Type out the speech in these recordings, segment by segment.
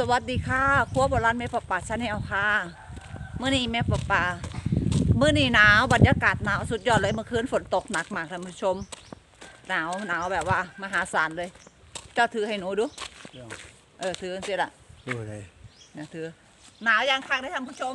สวัสดีค่ะครัวโบราณแม่ปะป่าชาแนลค่ะเมื่อนี้แม่ปะป่าเมื่อนี้หนาวบรรยากาศหนาวสุดยอดเลยเมื่อคืนฝนตกหนักมากท่านผู้ชม หนาวหนาวแบบว่า มหาศาลเลย เจ้าถือให้หนูดู เออถือสิละดูอะไรนะถือ หนาวยังคักได้ท่านผู้ชม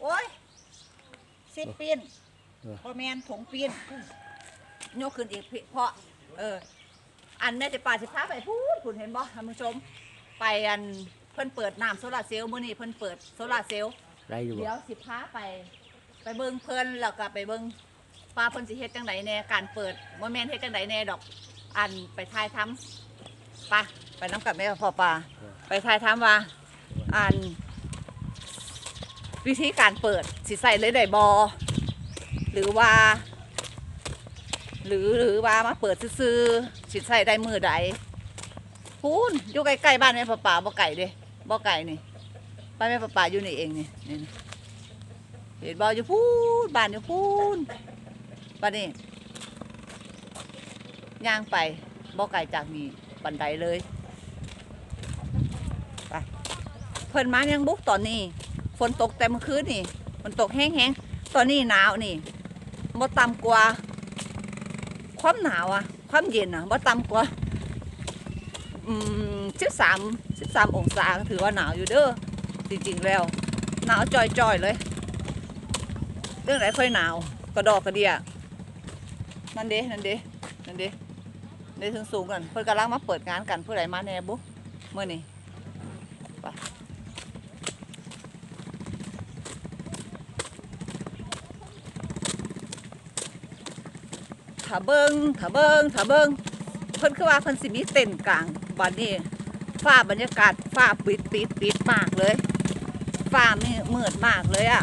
โอ้ยสิบปีนพอแมนถงปีนยกขึ้นอีกพี่เพราะ เออ อันแม่จะป่าสิพาไปพูดคุณเห็นบ่ท่านผู้ชม ไปอันเพิ่นเปิดน้ำโซลาร์เซลล์มื้อนี้เพิ่นเปิดโซลาร์เซลล์ไรอยู่บ่เดี๋ยวสิพาไป ไปเบิ่งเพิ่นแล้วก็ไปเบิ่งป้าเพิ่นสิเฮ็ดจังไดแน่การเปิดบ่แม่นเฮ็ดจังไดแน่ดอกอันไปทายทำไปไปน้ำกับแม่พ่อปลาไปทายทำว่าอัน วิธีการเปิดสิใส่เลยได้บอหรือว่า หรือหรือว่ามาเปิดซื้อๆสิใส่ได้มือใด พูนอยู่ใกล้ๆบ้านแม่ป่าป่าบ่ไก่เด้บ่ไก่นี่บ้านแม่ป่าป่าอยู่นี่เองนี่นี่เห็นบ่อยู่พูนบ้านอยู่พูนบ้านนี้ย่างไปบ่ไก่จากนี่บันไดเลยไปเพิ่นมายังบุกตอนนี้ฝนตกแต่เมื่อคืนนี่ฝนตกแห้งๆตอนนี้หนาวนี่บ่ต่ำกว่าความหนาวอะความเย็นอะบ่ต่ำกว่า สิบสามสิบสามองศาถือว่าหนาวอยู่เด้อจริงๆแล้ว หนาวจ่อยๆเลย เรื่องไหนค่อยหนาวกระดอกกระเดียนั่นเด้นั่นเด้นั่นเด้เด้ถึงสูงกันเพิ่นกำลังมาเปิดงานกันผู้ใดมาแน่บุ๊เมื่อนี้ไปถ้าเบิงถ้าเบิงถ้าเบิ้ง เพิ่นคือว่าเพิ่นสิมีเต้นกลางบัดนี้ฟ้าบรรยากาศฟ้าปิดปิดปิดมากเลยฟ้ามีมืดมากเลยอะ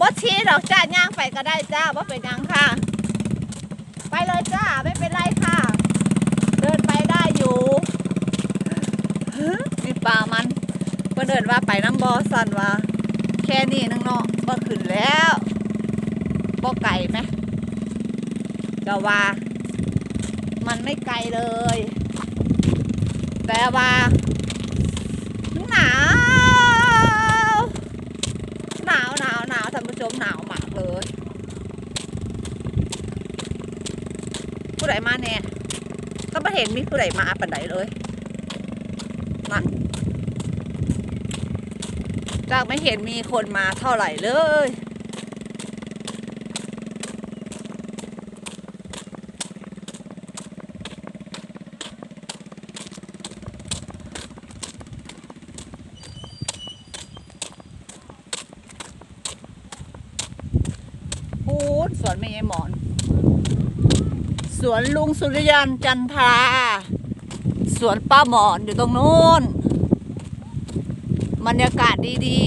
บ่ชี้ดอกจ้าย่างไปก็ได้จ้าบ่เป็นยังค่ะ ไปเลยจ้าไม่เป็นไรค่ะ เดินไปได้อยู่มีป่ามันเพิ่นเดินว่าไปน้ำบอสันว่าแค่นี้นึงเนาะบ่ขึ้นแล้วบ่ไก่ไหมก็ว่า มันไม่ไกลเลย แต่ว่าหนาวหนาวหนาวหนาวท่านผู้ชมหนาวมากเลยผู้ใดมาเนี่ยก็ไม่เห็นมีผู้ใดมาปันใดเลยนั่นจากไม่เห็นมีคนมาเท่าไหร่เลย พูด สวนแม่ยายหมอน สวนลุงสุริยันจันทราสวนป้าหมอนอยู่ตรงนู้นบรรยากาศดี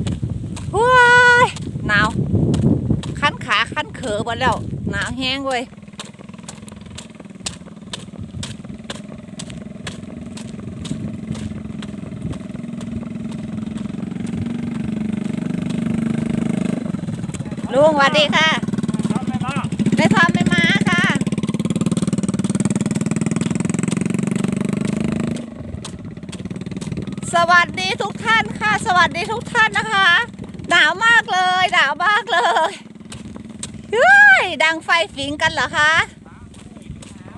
ๆว้ายหนาว ขั้นขาขั้นเขอหมดแล้ว หนาวแห้งเว้ย ลุงสวัสดีค่ะ ได้ทอมไม่มาค่ะ สวัสดีทุกท่านค่ะ สวัสดีทุกท่านนะคะ หนาวมากเลย หนาวมากเลยเฮ้ยดังไฟฝิงกันเหรอคะ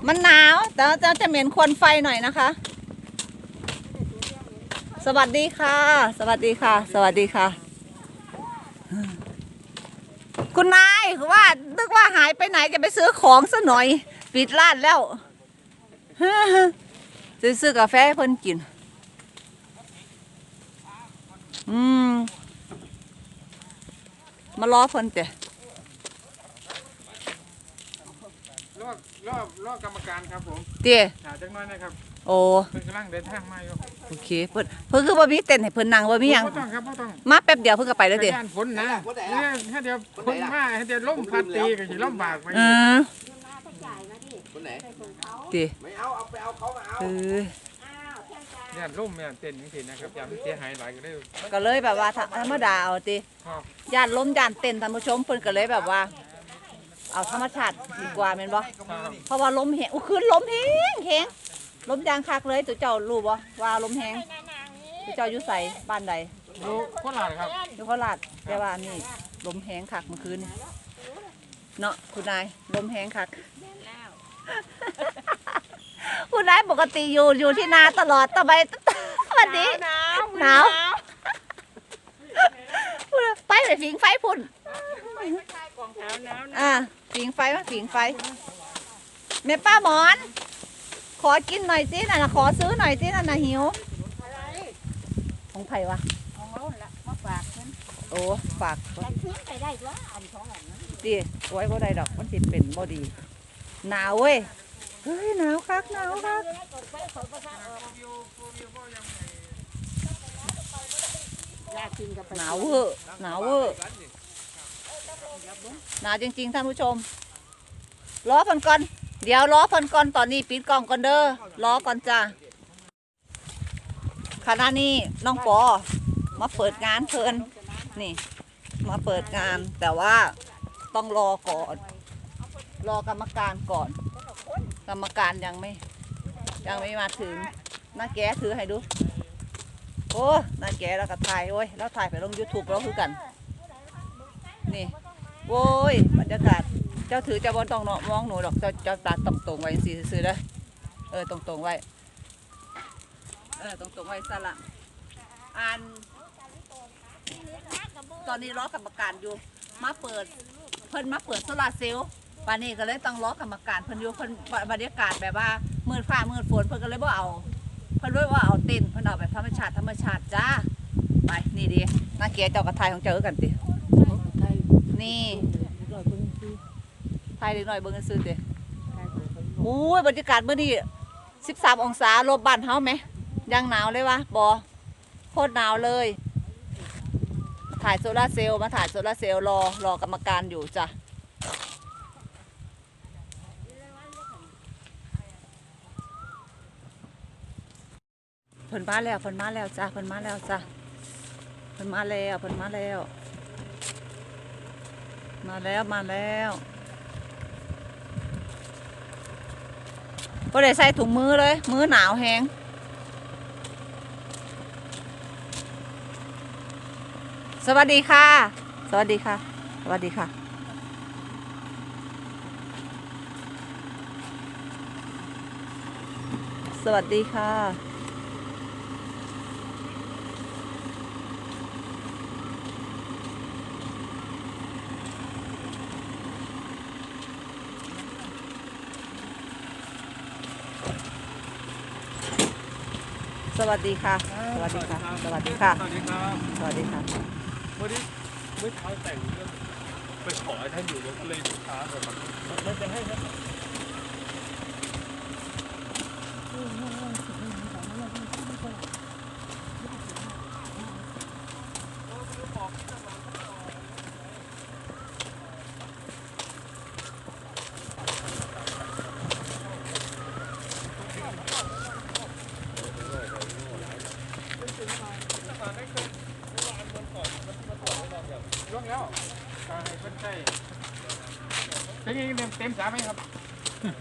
มันหนาวแต่ว่าจะจะเหม็นควันไฟหน่อยนะคะ สวัสดีค่ะ สวัสดีค่ะ สวัสดีค่ะ คุณนายว่านึกว่าหายไปไหนจะไปซื้อของซะหน่อย ปิดร้านแล้วซื้อซื้อกาแฟให้เพิ่นกิน อืมมารอเพิ่นเตะรอบรอบรอบกรรมการครับผมเตี้ยหาจังน้อยนะครับ โอ้เพิ่นกำลังเดินทางมาอยู่โอเคเพิ่นเพิ่นคือว่ามีเต้นให้เพิ่นนั่งว่ามีหยังบ่ต้องครับบ่ต้องมาแป๊บเดียวเพิ่นก็ไปแล้วเด้ย่านฝนนะเนี่ยถ้าเดี๋ยวฝนมาถ้าเดี๋ยวลมพัดตีก็สิลำบากไปเออคนไหนเตี้ยไม่เอาเอาไปเอาเขามาเอาเออย่านลมย่านเต้นจังซี่นะครับอย่ามันเสียหายหลายก็ได้ก็เลยแบบว่าธรรมดาเอาติครับย่านล้มย่านเต้นท่านผู้ชมเพิ่นก็เลยแบบว่า เอาธรรมชาติดีกว่าแม่นบ่ครับเพราะว่าลมแหงอุ้ยคืนลมแหงแหง ลมยางคักเลยตัวเจ้ารู้บ่ว่าลมแห้งตัวเจ้าอยู่ใส่บ้านใดดูโคตรหลายครับอยู่โคราชแต่ว่านี่ลมแห้งคักเมื่อคืนนี่เนาะคุณนายลมแห้งคักคุณนายปกติอยู่อยู่ที่นาตลอดทำไมวันนี้หนาวหนาวไปไปผิงไฟพุ่นหนาวหนาวอ่าผิงไฟมาผิงไฟแม่ป้าหมอน ขอกินหน่อยสิน่ะนะขอซื้อหน่อยสิน่ะนะหิวของไผ่วะของเราละมาฝากเพิ่นโอ้ฝากแต่คืนไปได้ว่าอันของอันนั้นดิไว้บ่ได้ดอกมันสิเป็นบ่ดีหนาวเว้ยเฮ้ยหนาวคักหนาวคักยากินกับหนาวเวอร์หนาวเวอร์หนาวจริง ๆ ท่านผู้ชม รอเพิ่นก่อน เดี๋ยวรอเพิ่นก่อนตอนนี้ปิดกล้องก่อนเด้อรอก่อนจ้าขณะนี้น้องปอมาเปิดงานเพิ่นนี่ มาเปิดงานแต่ว่าต้องรอก่อน รอกรรมการก่อน กรรมการยังไม่ ยังไม่มาถึงน้าแกถือให้ดู โอ้น้าแกแล้วก็ถ่ายโอ้ยแล้วถ่ายไปลง YouTube แล้วคือกัน นี่โว้ยบรรยากาศ เจ้าถือเจ้าบอลตองเนาะมองหนูดอกเจ้าเจ้าตาตรงตรงๆไว้สิซื้อเด้อเออตรงตรงๆไว้เออตรงตรงๆไว้สละอันตอนนี้ล้อกรรมการอยู่มาเปิด เพิ่นมาเปิดโซลาเซลล์ปานนี้ก็เลยต้องล้อกรรมการเพิ่นอยู่เพิ่นบรรยากาศแบบว่ามืดฟ้ามืดฝนเพิ่นก็เลยบ่เอาเพิ่นเลยว่าเอาเต็นเพิ่นเอาแบบธรรมชาติธรรมชาติจ้าไปนี่ดีนาเกียเจ้ากระทายของเจ้าคือกันตินี่ ไทยเล็กน้อยเบิ่งกันซื้อติโอ้ยบรรยากาศมื้อนี้13 องศาลบบ้านเฮาไหมยังหนาวเลยวะบ่โคตรหนาวเลย ถ่ายโซลาร์เซลล์มาถ่ายโซลาร์เซลล์รอรอกรรมการอยู่จ้ะเพิ่นมาแล้วเพิ่นมาแล้วจ้ะเพิ่นมาแล้วจ้ะเพิ่นมาแล้วเพิ่นมาแล้ว มาแล้วมาแล้ว ก็ได้ใส่ถุงมือเลย มือหนาวแหงสวัสดีค่ะ สวัสดีค่ะ สวัสดีค่ะ สวัสดีค่ะ สวัสดีค่ะ สวัสดีค่ะ สวัสดีค่ะ สวัสดีครับสวัสดีค่ะวันนี้เมื่อเช้าแต่งเรื่องไปขอให้ท่านอยู่รถก็เลยช้าเลยครับไม่จะให้ครับ ยกแล้วตาให้เพิ่นใช้ เป็นยังไงเต็มเต็มสามไหมครับ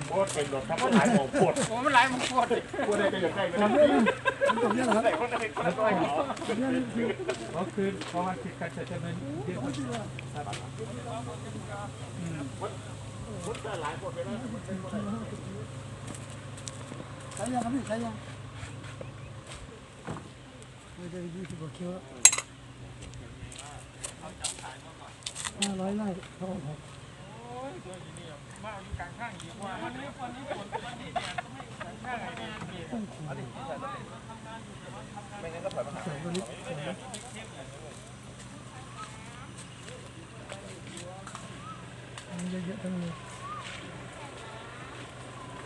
โคตรเป็นรถครับหลายของปวดโอ้มันหลายมังคุดปวดอะไรก็อยากได้ไม่ได้ใส่คนอะไรคนละร้อยเหรอก็คือเพราะว่าคิดกันจะจะเป็นเยอะใช้ยังครับพี่ใช้ยังไม่ได้ยี่สิบกว่าคิวแล้วห้าร้อยไร่เขาออก มาอยู่กลางข้างดีกว่าวันนี้วันนี้ฝนวันนี้แดดก็ไม่กลางข้างไอ้นี่เสริมตัวนี้เสริมนะอันนี้เยอะๆทั้งนี้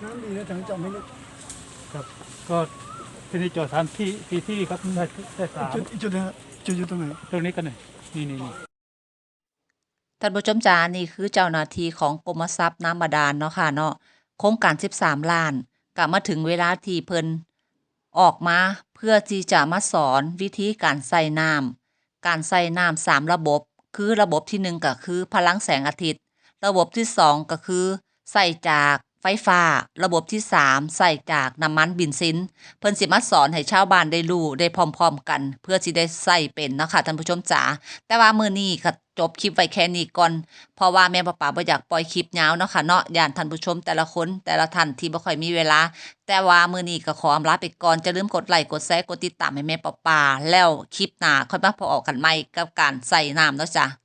น้ำดีแล้วถังจอมไม่ลึกก็ที่นี่จอดสามที่ที่ที่ครับได้ได้สามจุดอีกจุดหนึงอะจุดอยู่ตรงไหนตรงนี้กันหน่อยนี่นี่นี่ ท่านผู้ชมจ๋านี่คือเจ้าหน้าที่ของกรมทรัพย์น้ำบาดาลเนาะค่ะเนาะโครงการ 13 ล้านกลับมาถึงเวลาที่เพิ่นออกมาเพื่อที่จะมาสอนวิธีการใส่น้ำการใส่น้ำสามระบบ คือระบบที่หนึ่งก็คือพลังแสงอาทิตย์ ระบบที่สองก็คือใส่จากไฟฟ้า ระบบที่3ใส่จากน้ำมันบินซิน เพิ่นสิมาสอนให้ชาวบ้านได้รู้ได้พร้อม ๆ กัน เพื่อสิได้ใส่เป็นเนาะค่ะท่านผู้ชมจ๋าแต่ว่ามื้อนี้ก็ จบคลิปไว้แค่นี้ก่อน เพราะว่าแม่ป้าป๋าบ่อยากปล่อยคลิปยาวเนาะค่ะเนาะย่านท่านผู้ชมแต่ละคนแต่ละท่านที่บ่ค่อยมีเวลา แต่ว่ามื้อนี้ก็ขออำลาไปก่อนจะลืมกดไลค์กดแชร์กดติดตามให้แม่ป้าป๋าแล้วคลิปหน้าค่อยมาพบกันใหม่กับการใส่น้ำเนาะจ้ะ